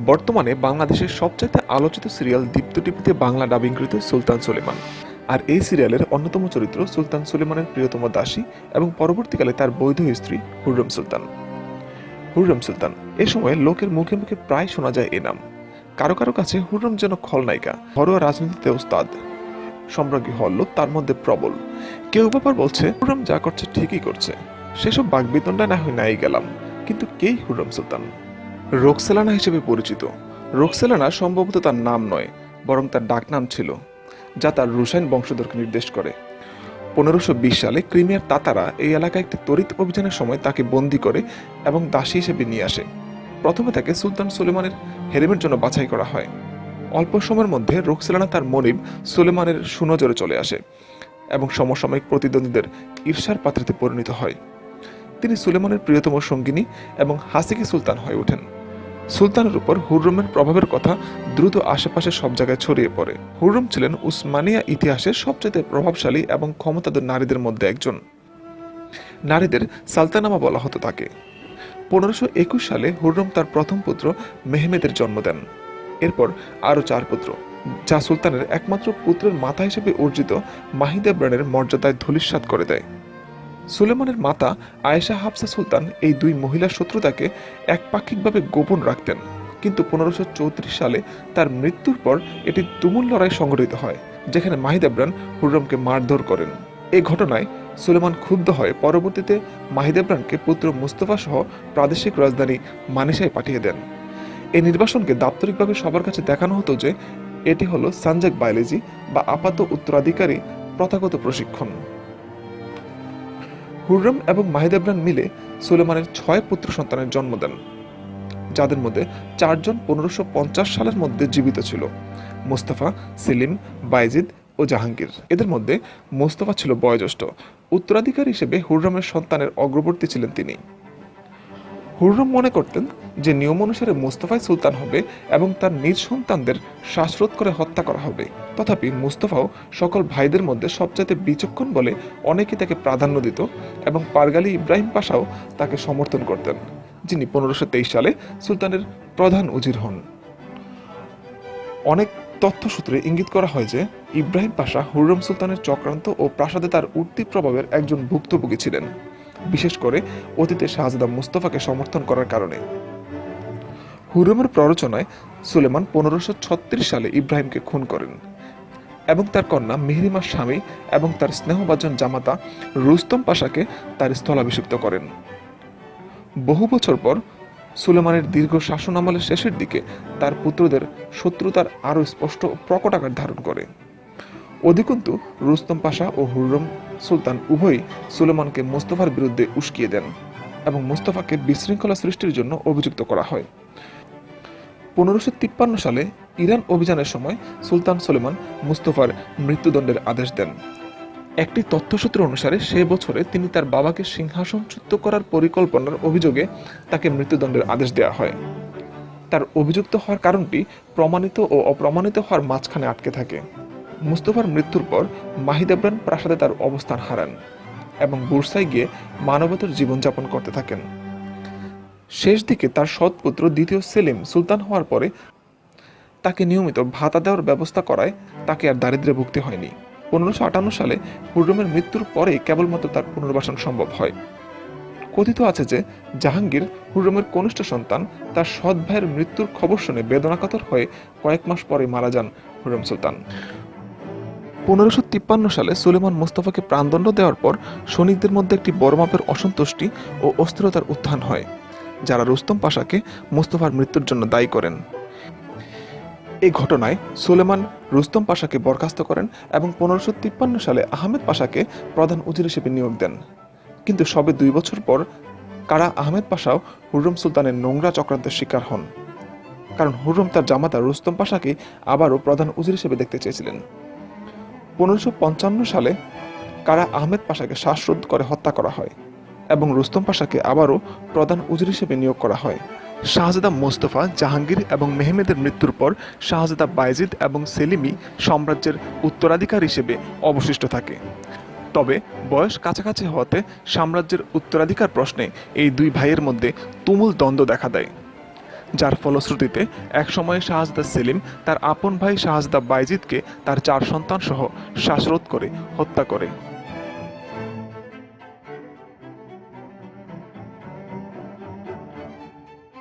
বর্তমানে বাংলাদেশের সবচাইতে আলোচিত সিরিয়াল দীপ্ত টিভিতে বাংলা ডাবিংকৃত সুলতান সুলেমান। আর এই সিরিয়ালের অন্যতম চরিত্র সুলতান সুলেমানের প্রিয়তম দাসী এবং পরবর্তীকালে তার বৈধ স্ত্রী হুররম সুলতান। হুররম সুলতান, এ সময় লোকের মুখে মুখে প্রায় শোনা যায় এ নাম। কারও কারও কাছে হুররম যেন খলনায়িকা, ঘরোয়া রাজনীতিতে ওস্তাদ, সম্রাজ্ঞী হল্ল তার মধ্যে প্রবল। কেউ ব্যাপার বলছে, হুররম যা করছে ঠিকই করছে। সেসব বাগবিতণ্ডা না হয় নাই গেলাম। কিন্তু কেই হুররম সুলতান? রোকসেলানা হিসেবে পরিচিত। রোকসেলানা সম্ভবত তার নাম নয়, বরং তার ডাকনাম ছিল, যা তার রুশাইন বংশধরকে নির্দেশ করে। পনেরোশো সালে ক্রিমিয়ার তাতারা এই এলাকায় একটি তড়িৎ অভিযানের সময় তাকে বন্দী করে এবং দাসী হিসেবে নিয়ে আসে। প্রথমে তাকে সুলতান সুলেমানের হেরেমের জন্য বাছাই করা হয়। অল্প সময়ের মধ্যে রোকসেলানা তার মনিব সুলেমানের সুনজরে চলে আসে এবং সমসাময়িক প্রতিদ্বন্দ্বীদের ঈর্ষার পাত্রতে পরিণত হয়। তিনি সুলেমানের প্রিয়তম সঙ্গিনী এবং হাসিকি সুলতান হয়ে ওঠেন। সুলতানের উপর হুররমের প্রভাবের কথা দ্রুত আশেপাশে সব জায়গায় ছড়িয়ে পড়ে। হুররম ছিলেন উসমানিয়া ইতিহাসের সবচেয়ে প্রভাবশালী এবং ক্ষমতাধর নারীদের মধ্যে একজন। নারীদের সালতানামা বলা হতো তাকে। পনেরোশো একুশ সালে হুররম তার প্রথম পুত্র মেহমেদের জন্ম দেন। এরপর আরও চার পুত্র, যা সুলতানের একমাত্র পুত্রের মাতা হিসেবে অর্জিত মাহিদা ব্রানের মর্যাদায় ধূলিসাৎ করে দেয়। সুলেমানের মাতা আয়েশা হাফসা সুলতান এই দুই মহিলার শত্রুতাকে একপাক্ষিকভাবে গোপন রাখতেন। কিন্তু পনেরোশো চৌত্রিশ সালে তার মৃত্যুর পর এটি তুমুল লড়াই সংঘটিত হয়, যেখানে মাহিদাব্রান হুররমকে মারধর করেন। এই ঘটনায় সুলেমান ক্ষুব্ধ হয়ে পরবর্তীতে মাহিদাব্রানকে পুত্র মুস্তফা সহ প্রাদেশিক রাজধানী মানিসায় পাঠিয়ে দেন। এই নির্বাসনকে দাপ্তরিকভাবে সবার কাছে দেখানো হতো যে, এটি হলো সানজাক বায়োলজি বা আপাত উত্তরাধিকারী প্রথাগত প্রশিক্ষণ। হুররম এবং মাহিদাবরান মিলে সুলেমানের ছয় পুত্র সন্তানের জন্ম দেন, যাদের মধ্যে চারজন পনেরোশো পঞ্চাশ সালের মধ্যে জীবিত ছিল, মোস্তফা, সেলিম, বাইজিদ ও জাহাঙ্গীর। এদের মধ্যে মোস্তফা ছিল বয়োজ্যেষ্ঠ। উত্তরাধিকার হিসেবে হুররমের সন্তানের অগ্রবর্তী ছিলেন তিনি। হুররম মনে করতেন যে নিয়ম অনুসারে মুস্তফাই সুলতান হবে এবং তার নিজ সন্তানদের শ্বাসরোধ করে হত্যা করা হবে। তথাপি মুস্তফাও সকল ভাইদের মধ্যে সবচাইতে বিচক্ষণ বলে অনেকে তাকে প্রাধান্য দিত এবং পারগালি ইব্রাহিম পাশাও তাকে সমর্থন করতেন, যিনি পনেরোশো সালে সুলতানের প্রধান উজির হন। অনেক তথ্যসূত্রে ইঙ্গিত করা হয় যে ইব্রাহিম পাশা হুররম সুলতানের চক্রান্ত ও প্রাসাদে তার উঠতি প্রভাবের একজন ভুক্তভোগী ছিলেন। বিশেষ করে অতীতে শাহজাদা মুস্তফাকে সমর্থন করার কারণে। হুরমের প্ররোচনায় সুলেমান পনেরোশো ছত্রিশ সালে ইব্রাহিমকে খুন করেন এবং তার কন্যা মিহরিমার স্বামী এবং তার স্নেহভাজন জামাতা রুস্তম পাশাকে তার স্থলাভিষিক্ত করেন। বহু বছর পর সুলেমানের দীর্ঘ শাসনামলের শেষের দিকে তার পুত্রদের শত্রুতার আরও স্পষ্ট প্রকট আকার ধারণ করে। অধিকন্তু রুস্তম পাশা ও হুররম সুলতান উভয়ই সুলেমানকে মোস্তফার বিরুদ্ধে উস্কিয়ে দেন এবং মোস্তফাকে বিশৃঙ্খলা সৃষ্টির জন্য অভিযুক্ত করা হয়। পনেরোশো তিপ্পান্ন সালে ইরান অভিযানের সময় সুলতান সুলেমান মুস্তফার মৃত্যুদণ্ডের আদেশ দেন। একটি তথ্যসূত্র অনুসারে সে বছরে তিনি তার বাবাকে সিংহাসনচ্যুত করার পরিকল্পনার অভিযোগে তাকে মৃত্যুদণ্ডের আদেশ দেওয়া হয়। তার অভিযুক্ত হওয়ার কারণটি প্রমাণিত ও অপ্রমাণিত হওয়ার মাঝখানে আটকে থাকে। মুস্তফার মৃত্যুর পর মাহিদাবরান প্রাসাদে তার অবস্থান হারান এবং বুরসায় গিয়ে মানবতার জীবনযাপন করতে থাকেন। শেষ দিকে তার সৎ পুত্র দ্বিতীয় সেলিম সুলতান হওয়ার পরে তাকে নিয়মিত ভাতা দেওয়ার ব্যবস্থা করায় তাকে আর দারিদ্রে ভুগতে হয়নি। পনেরোশো আটান্ন সালে হুররমের মৃত্যুর পরে কেবলমাত্র তার পুনর্বাসন সম্ভব হয়। কথিত আছে যে জাহাঙ্গীর হুররমের কনিষ্ঠ সন্তান তার সৎ ভাইয়ের মৃত্যুর খবর শুনে বেদনাকাতর হয়ে কয়েক মাস পরে মারা যান হুররম সুলতান। পনেরোশো তিপ্পান্ন সালে সুলেমান মোস্তফাকে প্রাণদণ্ড দেওয়ার পর সৈনিকদের মধ্যে একটি বড় মাপের অসন্তুষ্টি ও অস্থিরতার উত্থান হয়, যারা রুস্তম পাশাকে মোস্তফার মৃত্যুর জন্য দায়ী করেন। এই ঘটনায় সুলেমান রুস্তম পাশাকে বরখাস্ত করেন এবং পনেরোশো তিপ্পান্ন সালে আহমেদ পাশাকে প্রধান উজির হিসেবে নিয়োগ দেন। কিন্তু সবে দুই বছর পর কারা আহমেদ পাশাও হুররম সুলতানের নোংরা চক্রান্তের শিকার হন। কারণ হুররম তার জামাতা রুস্তম পাশাকে আবারও প্রধান উজির হিসেবে দেখতে চেয়েছিলেন। পনেরোশো সালে কারা আহমেদ পাশাকে শ্বাসরোধ করে হত্যা করা হয় এবং রুস্তম পাশাকে আবারও প্রধান উজির হিসেবে নিয়োগ করা হয়। শাহজাদা মোস্তফা জাহাঙ্গীর এবং মেহমেদের মৃত্যুর পর শাহজাদা বাইজিদ এবং সেলিমি সাম্রাজ্যের উত্তরাধিকার হিসেবে অবশিষ্ট থাকে। তবে বয়স কাছাকাছি হওয়াতে সাম্রাজ্যের উত্তরাধিকার প্রশ্নে এই দুই ভাইয়ের মধ্যে তুমুল দ্বন্দ্ব দেখা দেয়। যার ফলশ্রুতিতে একসময় শাহজাদা সেলিম, তার আপন ভাই শাহজাদা বাইজিদকে তার চার সন্তান সহ শ্বাসরোধ করে হত্যা করে।